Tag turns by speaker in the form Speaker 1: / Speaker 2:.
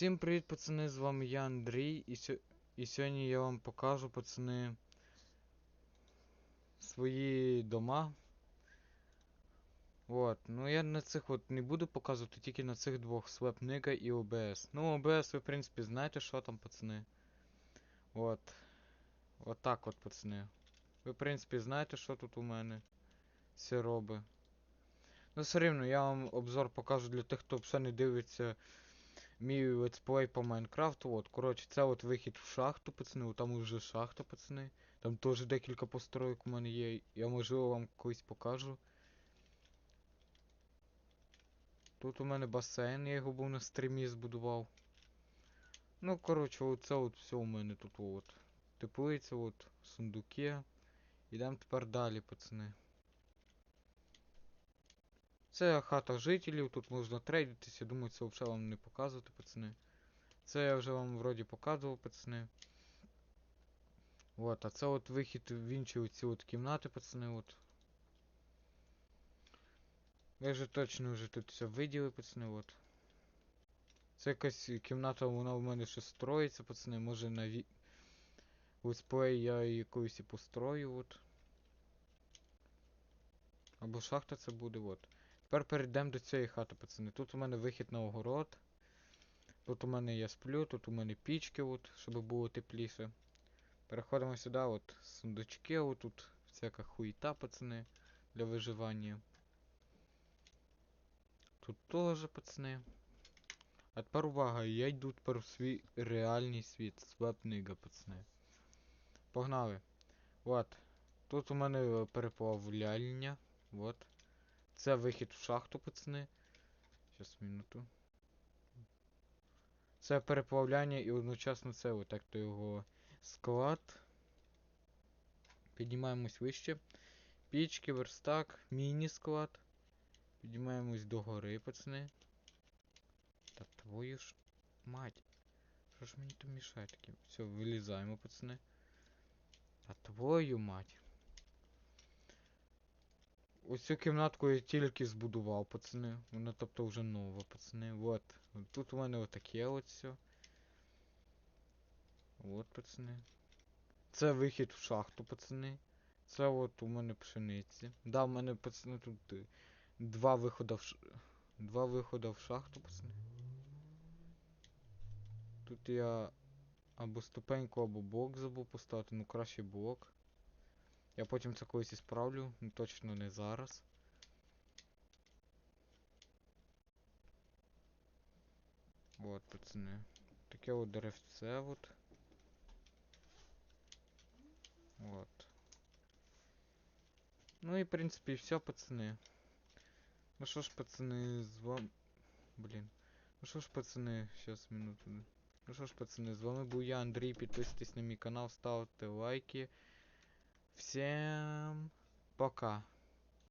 Speaker 1: Всім привіт, пацани, з вами я Андрій, і, сьо... і сьогодні я вам покажу, пацани, свої дома. От, ну я на цих от не буду показувати, тільки на цих двох Swapniga і OBS. Ну, OBS ви, в принципі, знаєте, що там, пацани. От. От так от, пацани. Ви, в принципі, знаєте, що тут у мене все робить. Ну, все рівно, я вам обзор покажу для тих, хто все не дивиться мій летсплей по Майнкрафту. От, коротше, це от вихід в шахту, пацани. От там вже шахта, пацани. Там теж декілька построїк у мене є. Я можливо вам колись покажу. Тут у мене басейн, я його був на стрімі збудував. Ну, коротше, оце от все у мене тут от. Теплиця, от, сундуки. Ідемо тепер далі, пацани. Це хата жителів, тут можна трейдитися, думаю, це взагалі вам не показувати, пацани. Це я вже вам вроді показував, пацани. Вот, а це от вихід в інші оці от кімнати, пацани, от. Ви вже точно вже тут все виділи, пацани, от. Це якась кімната, вона в мене ще строїться, пацани, може на ві... летсплей я колись і построю, от. Або шахта це буде, от. Тепер перейдемо до цієї хати, пацани. Тут у мене вихід на огород. Тут у мене я сплю, тут у мене пічки, от, щоб було тепліше. Переходимо сюди, от сундучки, от тут всяка хуїта, пацани, для виживання. Тут теж, пацани. А тепер увага, я йду тепер в свій реальний світ. Свепнига, пацани. Погнали. От. Тут у мене переплавляльня. Вот. Це вихід в шахту, пацани. Щас минуту. Це переплавляння і одночасно це отак то його склад. Піднімаємось вище. Пічки, верстак, міні-склад. Піднімаємось до гори, пацани. Та твою ж мать. Що ж мені тут мішає таке? Все, вилізаємо, пацани. Та твою мать. Ось цю кімнатку я тільки збудував, пацани. Вона тобто вже нова, пацани. Вот. Тут у мене отаке от все. Вот, пацани. Це вихід в шахту, пацани. Це от у мене пшениці. Да, у мене, пацани, тут е, два виходи в ш... Два виходи в шахту, пацани. Тут я або ступеньку, або блок забув поставити, ну краще блок. Я потім це колись і справлю, ну точно не зараз. Вот, пацани. Таке от деревце от. Вот. Ну і в принципі все, пацани. Ну що ж, пацани, з вами... Блін. Ну що ж, пацани, сейчас минуту. Ну що ж, пацани, з вами був я, Андрій. Підписуйтесь на мій канал, ставте лайки. Всем пока.